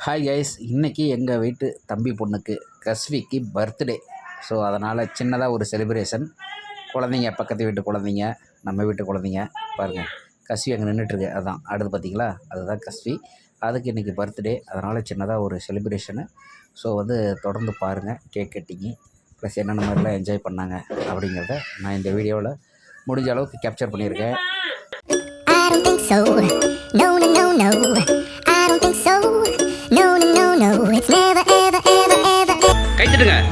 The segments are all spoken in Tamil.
ஹாய் கைஸ் இன்றைக்கி எங்கள் வீட்டு தம்பி பொண்ணுக்கு கஸ்விக்கு பர்த்டே ஸோ அதனால் சின்னதாக ஒரு செலிப்ரேஷன் குழந்தைங்க பக்கத்து வீட்டு குழந்தைங்க நம்ம வீட்டு குழந்தைங்க பாருங்கள் கஸ்வி அங்கே நின்றுட்டுருக்கு அதான் அடுத்து பார்த்தீங்களா? அதுதான் கஸ்வி அதுக்கு இன்றைக்கி பர்த்டே அதனால் சின்னதாக ஒரு செலிப்ரேஷனு ஸோ வந்து தொடர்ந்து பாருங்கள் கேக் கட்டிங்கி ப்ளஸ் என்னென்ன மாதிரிலாம் என்ஜாய் பண்ணாங்க அப்படிங்கிறத நான் இந்த வீடியோவில் முடிஞ்ச அளவுக்கு கேப்சர் பண்ணியிருக்கேன். எடுத்துங்க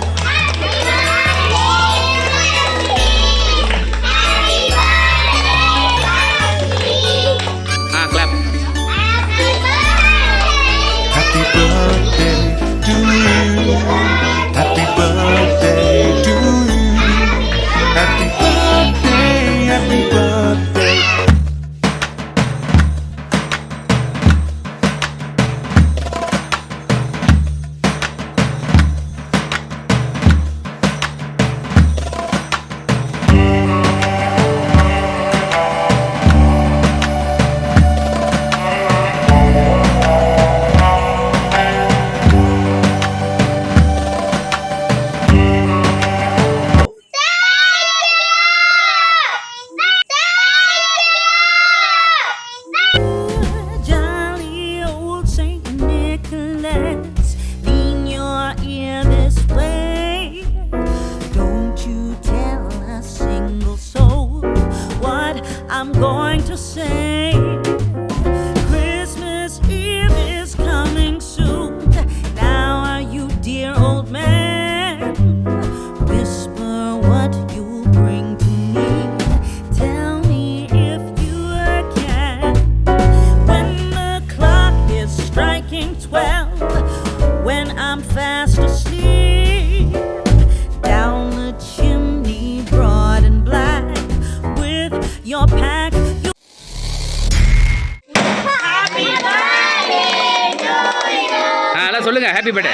சொல்லுங்கள் ஹாப்பி பர்த்டே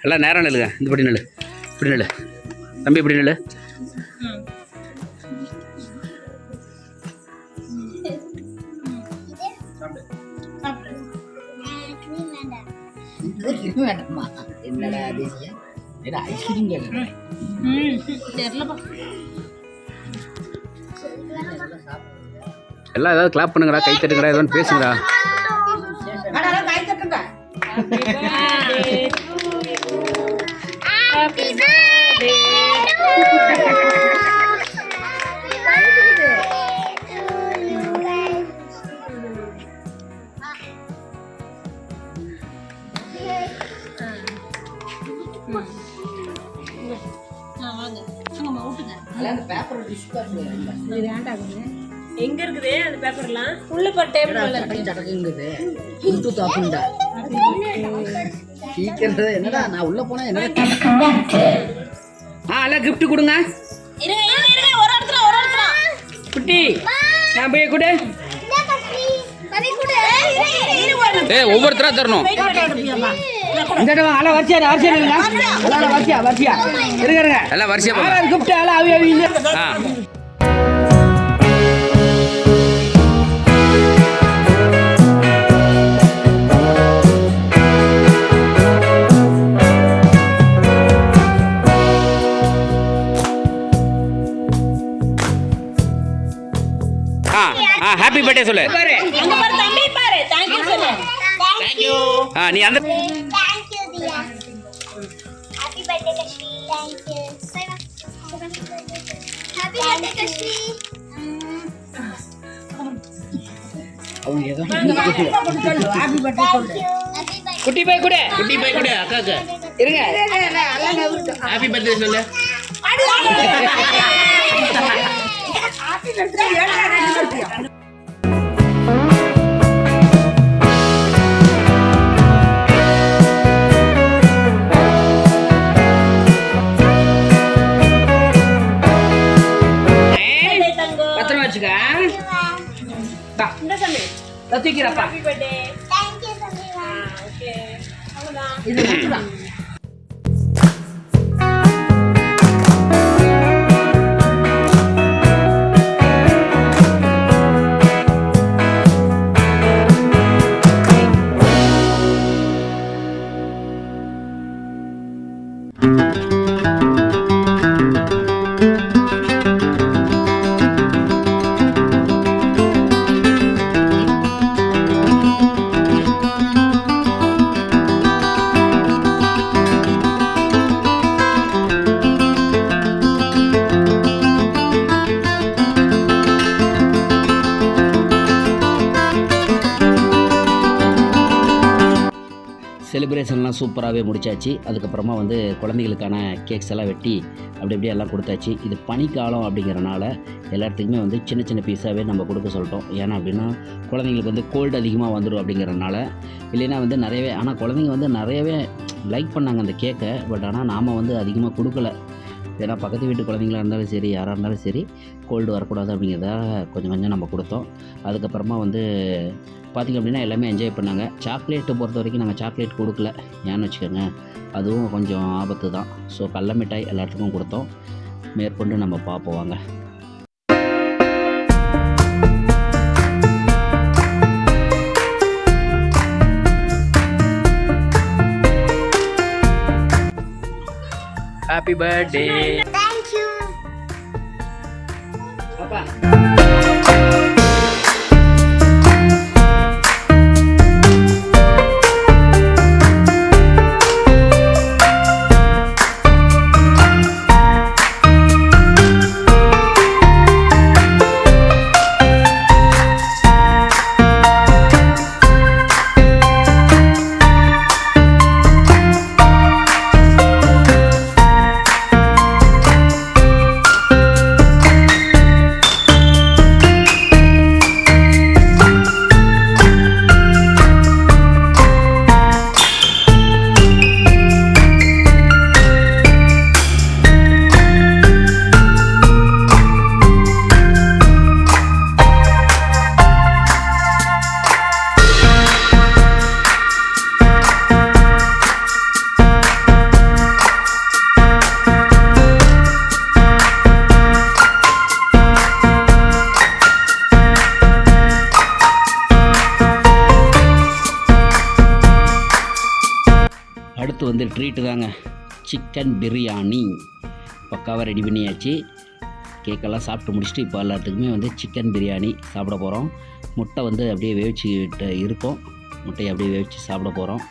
எல்லாம் நேரம் நில்லுங்க இந்த படி நில்லு இப்படி நில்லு. தம்பி இப்படி நில்லு. வேண்டாமா என்னடா அதிசயம் ஐஸ்கிரீம் கேட்குறேன் எல்லாம் ஏதாவது கிளாப் பண்ணுங்கடா கை தட்டுங்கடா ஏதாவது பேசுங்கடா. கை தட்டுங்க அந்த பேப்பரை டிஷ் எங்க இருக்குது? அந்த பேப்பர்லாம். உள்ள போட்ட டேபிள் சடக்கு சடக்குங்குது புது தாப்புண்டா? சீக்கிரம் என்னடா நான் உள்ள போனா என்னடா ஆ எல்லாம் gift கொடுங்க. இருங்க இருங்க இருங்க. ஒரு இடத்துல ஒரு இடத்துல. குட்டி நான் போய் கொடு. ஒவ்வொருத்தரா தரணும். இந்த அல வரிசையா வரிசையா. இல்லைங்க அல வரிசையா வரிசையா. இருங்க இருங்க. எல்லாம் வரிசையா அவி அவி பர்த்டே சொல்லு. Thank you. Happy குட்டி போய் கொடு. குட்டி போய் கொடு அக்காக்கு. இருங்க. ஹாப்பி பர்த்டே சொல்லு. தூக்கிறப்பா. இது சூப்பராகவே முடிச்சாச்சு. அதுக்கப்புறமா வந்து குழந்தைகளுக்கான கேக்ஸ் எல்லாம் வெட்டி அப்படி அப்படியே எல்லாம் கொடுத்தாச்சு. இது பனிக்காலம் அப்படிங்கிறனால எல்லாத்துக்குமே வந்து சின்ன சின்ன பீஸாகவே நம்ம கொடுக்க சொல்லிட்டோம். ஏன்னா அப்படின்னா குழந்தைங்களுக்கு வந்து கோல்டு அதிகமாக வந்துடும் அப்படிங்கிறனால இல்லைன்னா வந்து நிறையவே ஆனால் குழந்தைங்க வந்து நிறையவே லைக் பண்ணாங்க அந்த கேக்கை பட் ஆனால் நாம் வந்து அதிகமாக கொடுக்கல. ஏன்னா பக்கத்து வீட்டு குழந்தைங்களா இருந்தாலும் சரி யாராக இருந்தாலும் சரி கோல்டு வரக்கூடாது அப்படிங்கிறத கொஞ்சம் கொஞ்சம் நம்ம கொடுத்தோம். அதுக்கப்புறமா வந்து பார்த்திங்க அப்படின்னா எல்லாமே என்ஜாய் பண்ணாங்க. சாக்லேட்டை பொறுத்த வரைக்கும் நாங்கள் சாக்லேட் கொடுக்கல. ஏன்னு வச்சுக்கோங்க. அதுவும் கொஞ்சம் ஆபத்து தான். ஸோ கடல மிட்டாய் எல்லாத்துக்கும் கொடுத்தோம். மேற்கொண்டு நம்ம பார்ப்போம் வாங்க. ஹாப்பி பர்த்டே அடுத்து வந்து ட்ரீட்டு தாங்க. சிக்கன் பிரியாணி பக்காவாக ரெடி பண்ணியாச்சு. கேக்கெல்லாம் சாப்பிட்டு முடிச்சுட்டு இப்போ எல்லாத்துக்குமே வந்து சிக்கன் பிரியாணி சாப்பிட போகிறோம் முட்டை வந்து அப்படியே வேவிச்சுக்கிட்டு இருக்கோம். முட்டையை அப்படியே வேவிச்சு சாப்பிட போகிறோம்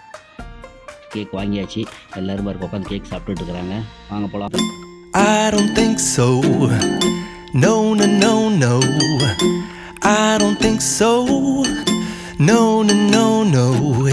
கேக் வாங்கியாச்சு. எல்லோரும் பாருங்க உட்காந்து கேக் சாப்பிட்டுட்டு இருக்கிறாங்க. வாங்க போகலாம் I don't think so. No, no, no, no. I don't think so. No, no, no, no.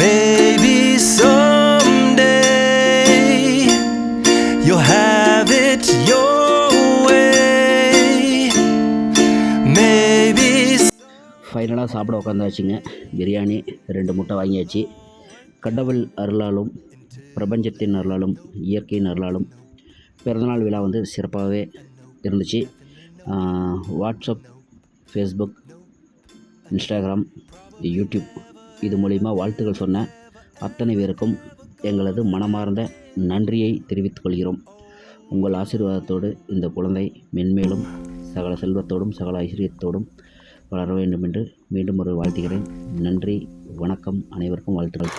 Maybe someday you'll have it your way. Maybe ஃபைனலாக சாப்பிட உட்காந்தாச்சுங்க பிரியாணி ரெண்டு முட்டை வாங்கியாச்சு. கடவுள் அருளாலும் பிரபஞ்சத்தின் அருளாலும் இயற்கையின் அருளாலும் பிறந்தநாள் விழா வந்து சிறப்பாகவே இருந்துச்சு. வாட்ஸ்அப் ஃபேஸ்புக் இன்ஸ்டாகிராம் யூடியூப் இது மூலிமா வாழ்த்துக்கள் சொன்ன அத்தனை பேருக்கும் எங்களது மனமார்ந்த நன்றியை தெரிவித்துக் கொள்கிறோம். உங்கள் ஆசீர்வாதத்தோடு இந்த குழந்தை மென்மேலும் சகல செல்வத்தோடும் சகல ஐஸ்வர்யத்தோடும் வளர வேண்டும் என்று மீண்டும் ஒரு வாழ்த்துகிறேன். நன்றி வணக்கம் அனைவருக்கும் வாழ்த்துக்கள்.